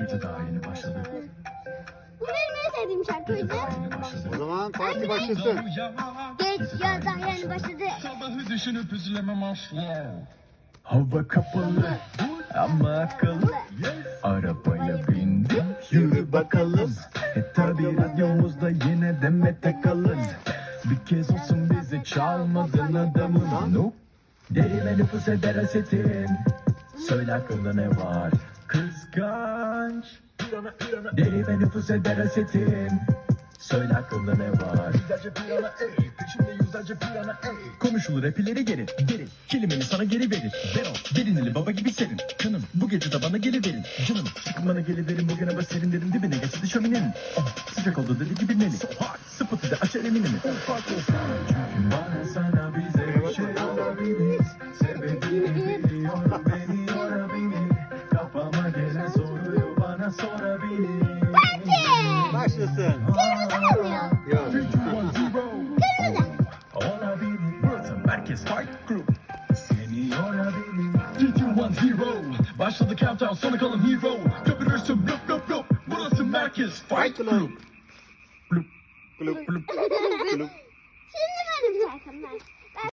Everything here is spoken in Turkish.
Gece daha yeni başladı. Bu benim en sevdiğim şarkıydı. Gece daha yeni başladı. O zaman parti başlasın. Geç ya da yani başladı. Sabahı düşünüp üzülemem asla. Hava kapalı ama akıllı. Arabaya bindim yürü bakalım. E tabi radyomuzda yine Demet kalın. Bir kez olsun bizi çalmadın adamım. Nope. Deri ve nüfus eder asetin. Söyle aklında ne var? Kıskanç. Deri ve nüfus eder asetin. Söyle aklında ne var? Yüzlerce pirana ey, peşimde yüzlerce pirana ey. Konuşulur hep ileri geri, geri. Kelimeni sana geri verir. Ben o, derinili baba gibi serin. Kanım, bu gece de bana geri verin. Canım, çıkın bana geri verin. Bugün hava serin derin dibine geçti şöminenin. Oh, sıcak oldu dedi gibi neli. So hot, sıpıtı da aşağı eminimi. Fuck, oh, Çünkü bana sana bize bir şey olabilir. Sebebini biliyor, beni sorabilir. Başlasın. Kırmızı yanıyor. Yok. Kırmızı. Olabilir. Burası Merkez Fight Group. Seni yorabilir. 3, 2, 1, 0. Başladı countdown sona kalan hero. Burası Merkez Fight Group. Blup Kulüp. blup. Kulüp. Şimdi benim şarkım ben.